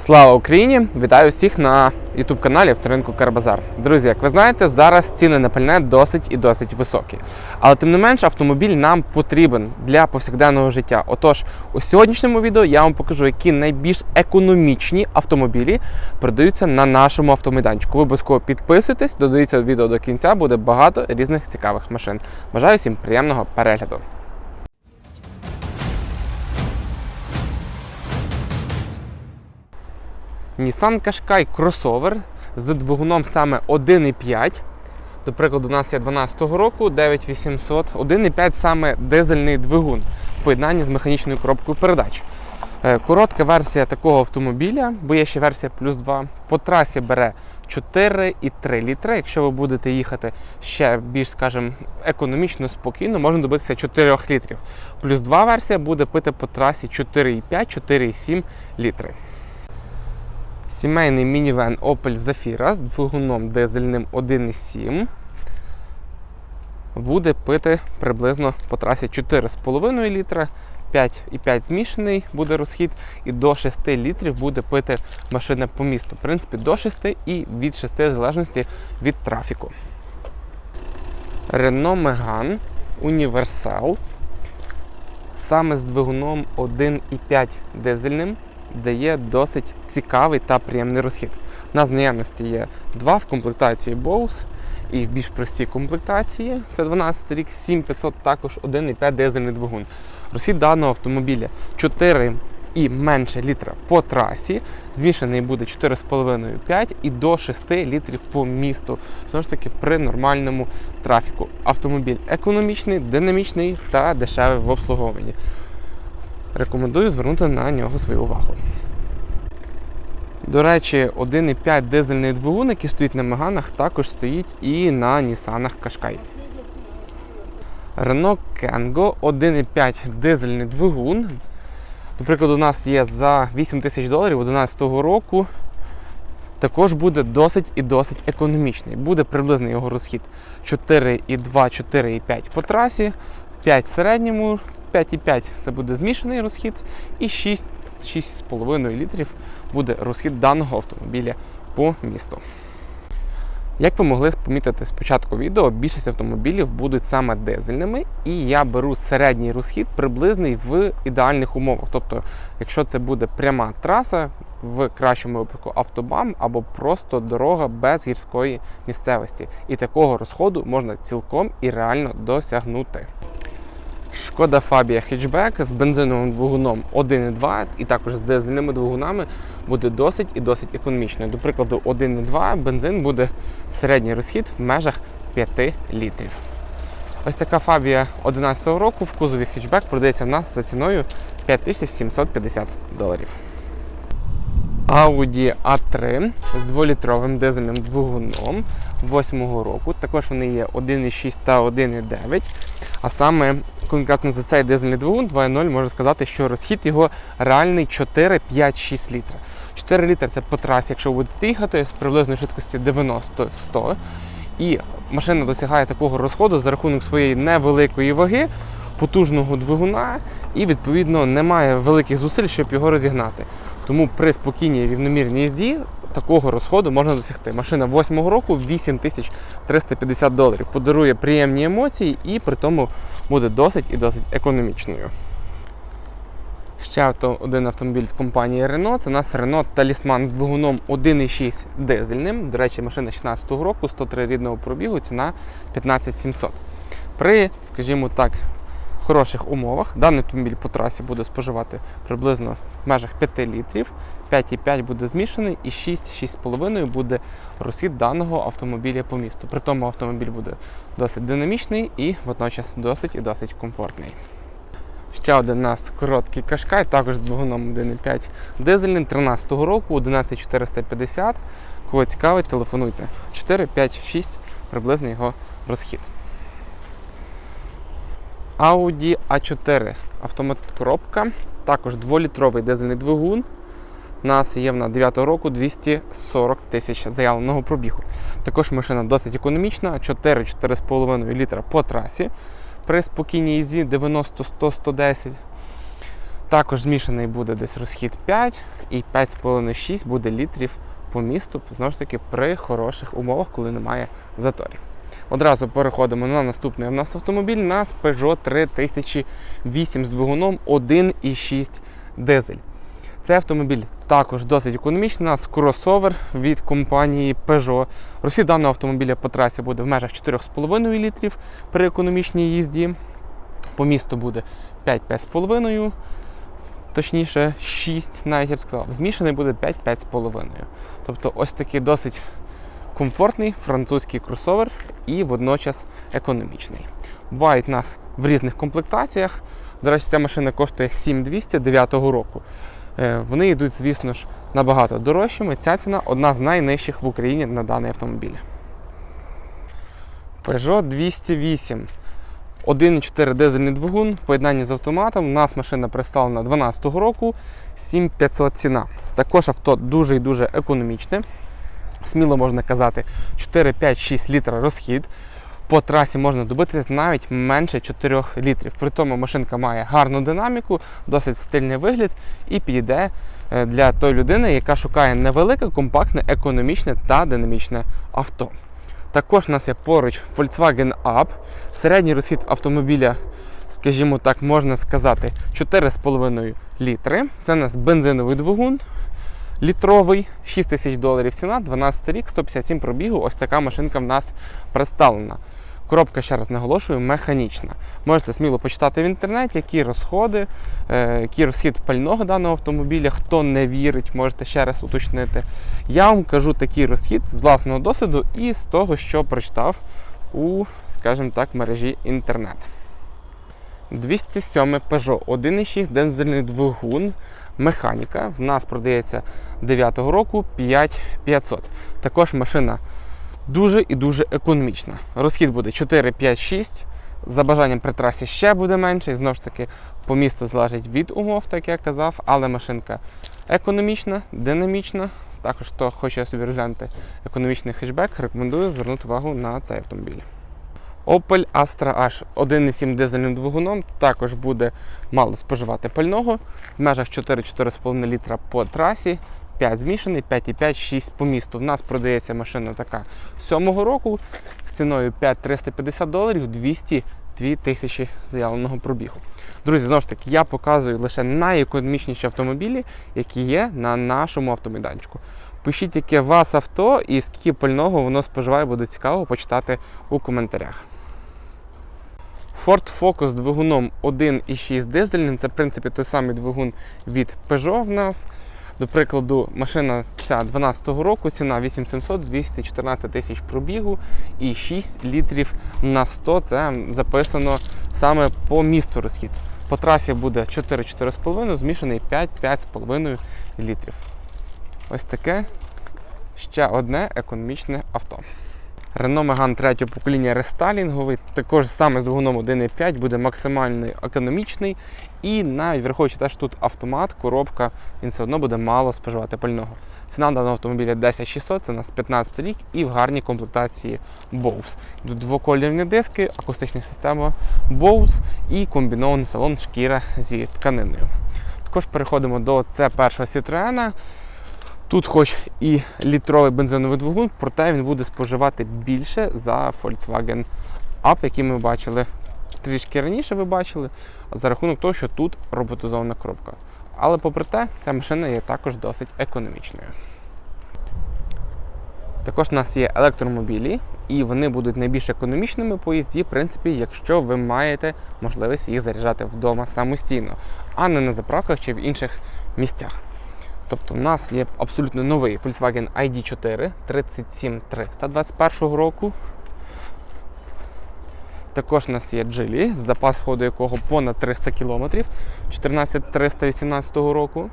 Слава Україні! Вітаю всіх на youtube каналі Авторинку Карбазар. Друзі, як ви знаєте, зараз ціни на пальне досить і досить високі. Але тим не менш, автомобіль нам потрібен для повсякденного життя. Отож, у сьогоднішньому відео я вам покажу, які найбільш економічні автомобілі продаються на нашому автомайданчику. Ви обов'язково підписуйтесь, додивіться відео до кінця, буде багато різних цікавих машин. Бажаю всім приємного перегляду. Nissan Qashqai кросовер з двигуном саме 1,5. До прикладу, у нас є 12 року 9800, 1,5 саме дизельний двигун в поєднанні з механічною коробкою передач. Е, Коротка версія такого автомобіля, бо є ще версія плюс 2. По трасі бере 4,3 літри. Якщо ви будете їхати ще більш, скажімо, економічно, спокійно, можна добитися 4 літрів. Плюс 2 версія буде пити по трасі 4,5-4,7 літри. Сімейний мінівен Opel Zafira з двигуном дизельним 1,7 буде пити приблизно по трасі 4,5 літра, 5,5 змішаний буде розхід, і до 6 літрів буде пити машина по місту. В принципі, до 6 і від 6 в залежності від трафіку. Renault Megane Універсал. Саме з двигуном 1,5 дизельним дає досить цікавий та приємний розхід. У нас наявності є два в комплектації Bose і в більш простій комплектації це 12 рік, 7500 також 1,5 дизельний двигун. Розхід даного автомобіля 4 і менше літра по трасі. Змішаний буде 4,5-5 і до 6 літрів по місту. Знову ж таки, при нормальному трафіку. Автомобіль економічний, динамічний та дешевий в обслуговуванні. Рекомендую звернути на нього свою увагу. До речі, 1,5 дизельний двигун, який стоїть на Меганах, також стоїть і на Нісанах Qashqai. Renault Kangoo 1,5 дизельний двигун. До прикладу, у нас є за 8 тисяч доларів 2011 року. Також буде досить і досить економічний. Буде приблизно його розхід 4,2-4,5 по трасі, 5 в середньому, 5,5 це буде змішаний розхід, і 6 6,5 літрів буде розхід даного автомобіля по місту. Як ви могли помітити з початку відео, більшість автомобілів будуть саме дизельними, і я беру середній розхід приблизний в ідеальних умовах. Тобто, якщо це буде пряма траса, в кращому випадку автобам або просто дорога без гірської місцевості. І такого розходу можна цілком і реально досягнути. Шкода Фабія хетчбек з бензиновим двигуном 1,2 і також з дизельними двигунами буде досить і досить економічною. До прикладу, 1,2 бензин буде середній розхід в межах 5 літрів. Ось така фабія 2011 року в кузові хетчбек продається в нас за ціною 5750 доларів. Audi A3 з 2-літровим дизельним двигуном 8-го року. Також вони є 1,6 та 1,9. А саме конкретно за цей дизельний двигун 2.0 можу сказати, що розхід його реальний 4, 5, 6 літра. 4 літри це по трасі, якщо ви будете їхати приблизно швидкості 90-100. І машина досягає такого розходу за рахунок своєї невеликої ваги, потужного двигуна і, відповідно, немає великих зусиль, щоб його розігнати. Тому при спокійній рівномірній їзді такого розходу можна досягти. Машина 8-го року 8350 доларів. Подарує приємні емоції і при тому буде досить і досить економічною. Ще авто, один автомобіль з компанії Renault. Це у нас Renault Talisman з двигуном 1,6 дизельним. До речі, машина 16 року, 103 рідного пробігу, ціна 15700. При, скажімо так, хороших умовах даний автомобіль по трасі буде споживати приблизно в межах 5 літрів, 5,5 буде змішаний і 6-6,5 буде розхід даного автомобіля по місту. При тому автомобіль буде досить динамічний і водночас досить і досить комфортний. Ще один нас короткий кашкай, також з двигуном 1,5 дизельним 13-го року, 11450. Кого цікавить, телефонуйте. 4, 5, 6 приблизно його розхід. Audi A4 автомат коробка, також 2-літровий дизельний двигун. У нас є на 9 року 240 тисяч заявленого пробігу. Також машина досить економічна, 4-4,5 літра по трасі. При спокійній їзді 90, 100, 110. Також змішаний буде десь розхід 5 і 5,5-6 буде літрів по місту, знову ж таки, при хороших умовах, коли немає заторів. Одразу переходимо на наступний у нас автомобіль. У нас Peugeot 3008 з двигуном 1,6 дизель. Цей автомобіль також досить економічний. У нас кросовер від компанії Peugeot. Розхід даного автомобіля по трасі буде в межах 4,5 літрів при економічній їзді. По місту буде 5-5,5, точніше 6, навіть я б сказав. Змішаний буде 5-5,5. Тобто ось такий досить комфортний французький кросовер і водночас економічний. Бувають у нас в різних комплектаціях. До речі, ця машина коштує 7200 9 року. Е, Вони йдуть, звісно ж, набагато дорожчими. Ця ціна одна з найнижчих в Україні на даний автомобіль. Peugeot 208. 1,4 дизельний двигун в поєднанні з автоматом. У нас машина представлена 2012 року, 7500 ціна. Також авто дуже і дуже економічне. Сміло можна казати, 4, 5, 6 літра розхід. По трасі можна добитися навіть менше 4 літрів. При тому машинка має гарну динаміку, досить стильний вигляд і підійде е, для тої людини, яка шукає невелике, компактне, економічне та динамічне авто. Також у нас є поруч Volkswagen Up. Середній розхід автомобіля, скажімо так, можна сказати, 4,5 літри. Це у нас бензиновий двигун. Літровий, 6 тисяч доларів ціна, 12 рік, 157 пробігу. Ось така машинка в нас представлена. Коробка, ще раз наголошую, механічна. Можете сміло почитати в інтернеті, які розходи, е, який розхід пального даного автомобіля. Хто не вірить, можете ще раз уточнити. Я вам кажу такий розхід з власного досвіду і з того, що прочитав у, скажімо так, мережі інтернет. 207 Peugeot 1,6 дизельний двигун. Механіка. В нас продається 9 року 5500. Також машина дуже і дуже економічна. Розхід буде 4, 5, 6. За бажанням при трасі ще буде менше. І знову ж таки, по місту залежить від умов, так як я казав, але машинка економічна, динамічна. Також, хто хоче собі розглянути економічний хетчбек, рекомендую звернути увагу на цей автомобіль. Opel Astra H 1,7 дизельним двигуном також буде мало споживати пального в межах 4-4,5 літра по трасі, 5 змішаний, 5,5, 6 по місту. В нас продається машина така 7 року з ціною 5,350 доларів 202 тисячі заявленого пробігу. Друзі, знову ж таки, я показую лише найекономічніші автомобілі, які є на нашому автомайданчику. Пишіть, яке у вас авто і скільки пального воно споживає, буде цікаво почитати у коментарях. Ford Focus з двигуном 1,6 дизельним. Це, в принципі, той самий двигун від Peugeot в нас. До прикладу, машина ця 2012 року, ціна 8700, 214 тисяч пробігу і 6 літрів на 100. Це записано саме по місту розхід. По трасі буде 4-4,5, змішаний 5-5,5 літрів. Ось таке ще одне економічне авто. Renault Megane третього покоління рестайлінговий, також саме з двигуном 1.5 буде максимально економічний. І навіть враховуючи те, що тут автомат, коробка, він все одно буде мало споживати пального. Ціна даного автомобіля 10600, це у нас 15 рік і в гарній комплектації Bose. Тут двоколірні диски, акустична система Bose і комбінований салон шкіра зі тканиною. Також переходимо до це першого Citroen. Тут хоч і літровий бензиновий двигун, проте він буде споживати більше за Volkswagen Up, який ми бачили трішки раніше ви бачили, за рахунок того, що тут роботизована коробка. Але попри те, ця машина є також досить економічною. Також у нас є електромобілі, і вони будуть найбільш економічними по їзді, в принципі, якщо ви маєте можливість їх заряджати вдома самостійно, а не на заправках чи в інших місцях. Тобто в нас є абсолютно новий Volkswagen ID4 37300 21 року. Також у нас є Geely, запас ходу якого понад 300 км 14318 року.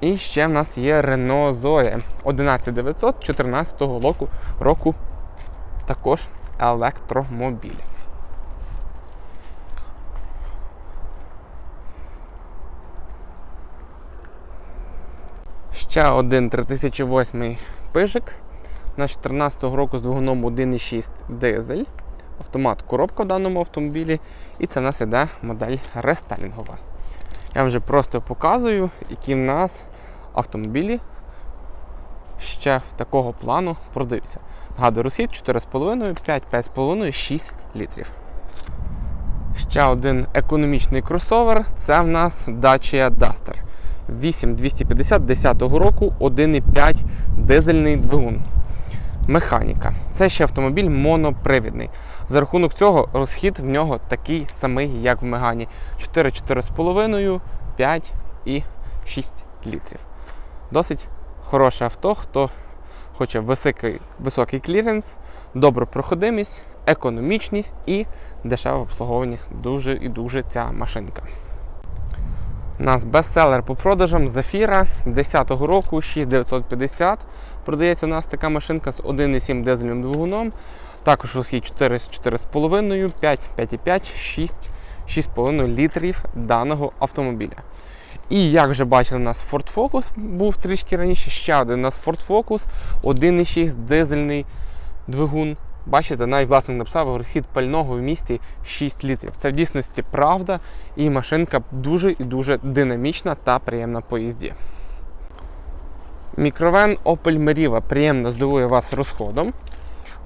І ще в нас є Renault Zoe 11900 14 року, року також електромобіль. Ще один 3008 пижик на 14 року з двигуном 1,6 дизель. автомат коробка в даному автомобілі, і це в нас іде модель рестайлінгова. Я вже просто показую, які в нас автомобілі ще в такого плану продаються. Нагадую, розхід 4,5, 5, 5,5, 6 літрів. Ще один економічний кросовер це в нас Dacia Duster. 8250 10 року 1,5 дизельний двигун. Механіка. Це ще автомобіль монопривідний. За рахунок цього розхід в нього такий самий, як в Мегані. 4, 4,5, 5 і 6 літрів. Досить хороше авто, хто хоче високий, високий кліренс, добру проходимість, економічність і дешеве обслуговування. Дуже і дуже ця машинка. У нас бестселер по продажам Зафіра 10-го року 6950. Продається у нас така машинка з 1,7 дизельним двигуном. Також розхід 4 з 4,5, 5, 5,5, 6, 6,5 літрів даного автомобіля. І як вже бачили, у нас Ford Focus був трішки раніше, ще один у нас Ford Focus, 1,6 дизельний двигун. Бачите, навіть власник написав розхід пального в місті 6 літрів. Це в дійсності правда, і машинка дуже і дуже динамічна та приємна по їзді. Мікровен Opel Meriva приємно здивує вас розходом.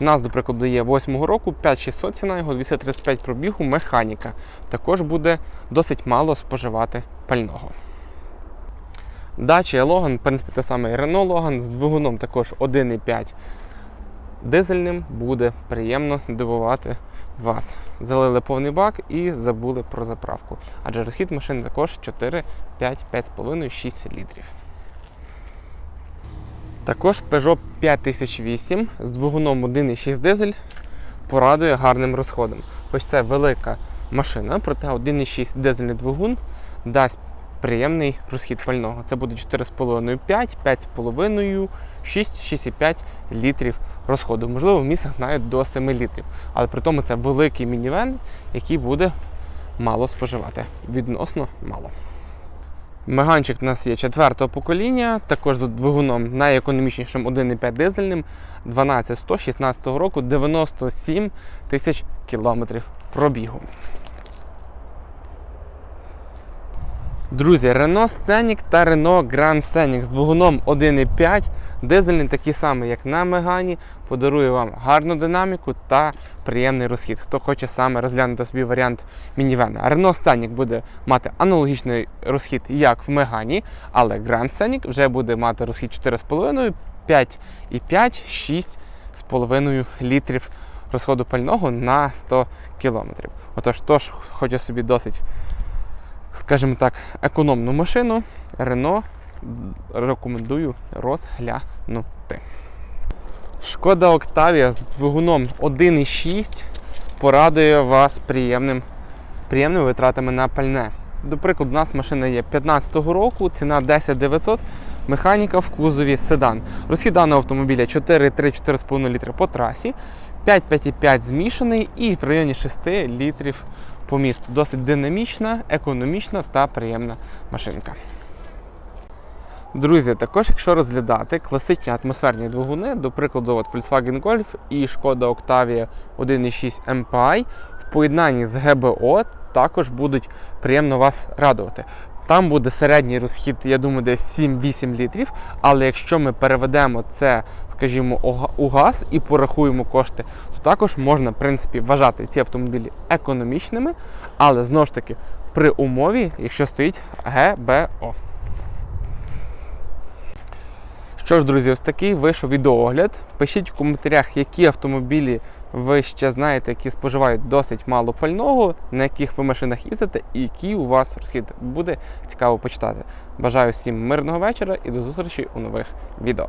У нас, до прикладу, є 8 року, 5600 ціна його, 235 пробігу, механіка. Також буде досить мало споживати пального. Dacia Logan, в принципі, те саме і Renault Logan з двигуном також 1,5 дизельним буде приємно дивувати вас. Залили повний бак і забули про заправку. Адже розхід машини також 4, 5, 5,5, 6 літрів. Також Peugeot 5008 з двигуном 1,6 дизель порадує гарним розходом. Ось це велика машина, проте 1,6 дизельний двигун дасть приємний розхід пального. Це буде 4,5, 5, 5,5, 6, 6,5 літрів розходу. Можливо, в містах навіть до 7 літрів. Але при тому це великий мінівен, який буде мало споживати. Відносно мало. Меганчик у нас є четвертого покоління, також з двигуном найекономічнішим 1,5 дизельним 12100 16 року 97 тисяч кілометрів пробігу. Друзі, Renault Scenic та Renault Grand Scenic з двигуном 1,5 дизельний, такий самий, як на Мегане, подарує вам гарну динаміку та приємний розхід. Хто хоче саме розглянути собі варіант мінівена. Renault Scenic буде мати аналогічний розхід, як в Мегані, але Grand Scenic вже буде мати розхід 4,5, 5,5, 6,5 літрів розходу пального на 100 кілометрів. Отож, хто хоче собі досить скажімо так, економну машину Renault рекомендую розглянути. Шкода Октавія з двигуном 1,6 порадує вас приємним, приємними витратами на пальне. До прикладу, у нас машина є 15-го року, ціна 10 900, механіка в кузові седан. Розхід даного автомобіля 4-3-4,5 літри по трасі, 5-5,5 змішаний і в районі 6 літрів по місту. Досить динамічна, економічна та приємна машинка. Друзі, також, якщо розглядати класичні атмосферні двигуни, до прикладу, от Volkswagen Golf і Шкода Octavia 1.6 MPI в поєднанні з ГБО також будуть приємно вас радувати. Там буде середній розхід, я думаю, десь 7-8 літрів. Але якщо ми переведемо це, скажімо, у газ і порахуємо кошти, також можна, в принципі, вважати ці автомобілі економічними, але знову ж таки при умові, якщо стоїть ГБО. Що ж, друзі, ось такий вийшов відеоогляд. Пишіть в коментарях, які автомобілі ви ще знаєте, які споживають досить мало пального, на яких ви машинах їздите, і який у вас розхід буде цікаво почитати. Бажаю всім мирного вечора і до зустрічі у нових відео.